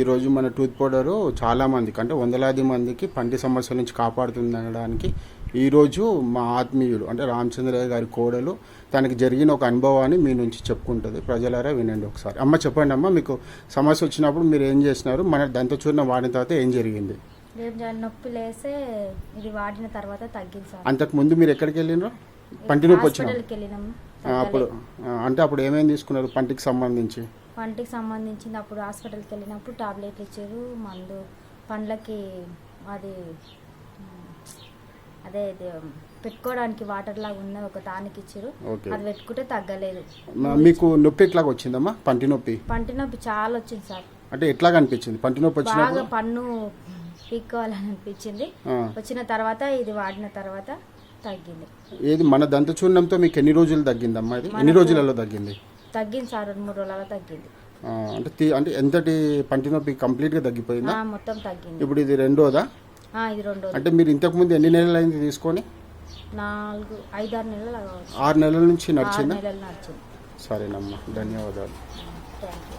ఈరోజు మన tooth powder చాలా మందికి అంటే వందలాది మందికి పంటి సమస్యల నుంచి కాపాడుతుంది అనడానికి ఈరోజు మా ఆత్మీయుడు అంటే రామచంద్రయ్య గారి కోడలు తనకి జరిగిన ఒక అనుభవాన్ని మీ నుంచి చెప్పుకుంటుంది. ప్రజలారా వినండి ఒకసారి. అమ్మ చెప్పండి అమ్మ మీకు సమస్య వచ్చినప్పుడు మీరు ఏం చేసినారు మన దంతచూర్ణం వాడిన తర్వాత ఏం జరిగింది? రేపు నొప్పి లేస్తే ఇది వాడిన తర్వాత తగ్గింది అంతకు ముందు మీరు ఎక్కడికి వెళ్ళినారు? పంటి నొప్పి వచ్చిన అప్పుడు అంటే అప్పుడు ఏమేమి తీసుకున్నారు పంటికి సంబంధించి? పంటికి సంబంధించింది అప్పుడు హాస్పిటల్కి వెళ్ళినప్పుడు టాబ్లెట్లు ఇచ్చారు మందు పండ్లకి అది అదే పెట్టుకోవడానికి వాటర్ లాగా ఉన్న ఒక టానిక్ ఇచ్చారు. అది పెట్టుకుంటే తగ్గలేదు. మీకు నొప్పి ఎట్లాగ వచ్చిందమ్మా? పంటి నొప్పి? పంటి నొప్పి చాలా వచ్చింది సార్. అంటే ఎట్లాగ అనిపించింది? పంటి నొప్పి బాగా వచ్చినప్పుడు పన్ను పీక్కోవాలని అనిపించింది. వచ్చిన తర్వాత ఇది వాడిన తర్వాత తగ్గింది. ఏది? మన దంతచూర్ణంతో మీకు ఎన్ని రోజులు తగ్గిందమ్మా ఇది? ఎన్ని రోజులలో తగ్గింది? తగ్గింది సార్ రెండు మూడు రోజులలో తగ్గింది. ఆ, అంటే తీ- అంటే ఎంతటి పంటి నొప్పి కంప్లీట్గా తగ్గిపోయిందా? ఆ, మొత్తం తగ్గింది. ఇప్పుడు ఇది రెండోదా? ఆ, ఇది రెండు అంటే మీరు ఇంతకుముందు ఎన్ని నెలలు అయింది తీసుకొని? నాలుగు ఐదారు నెలలు కావచ్చు. ఆరు నెలల నుంచి ఆరు నడిచిందా నెలలు నడిచింది. సరేనమ్మా ధన్యవాదాలు. Thank you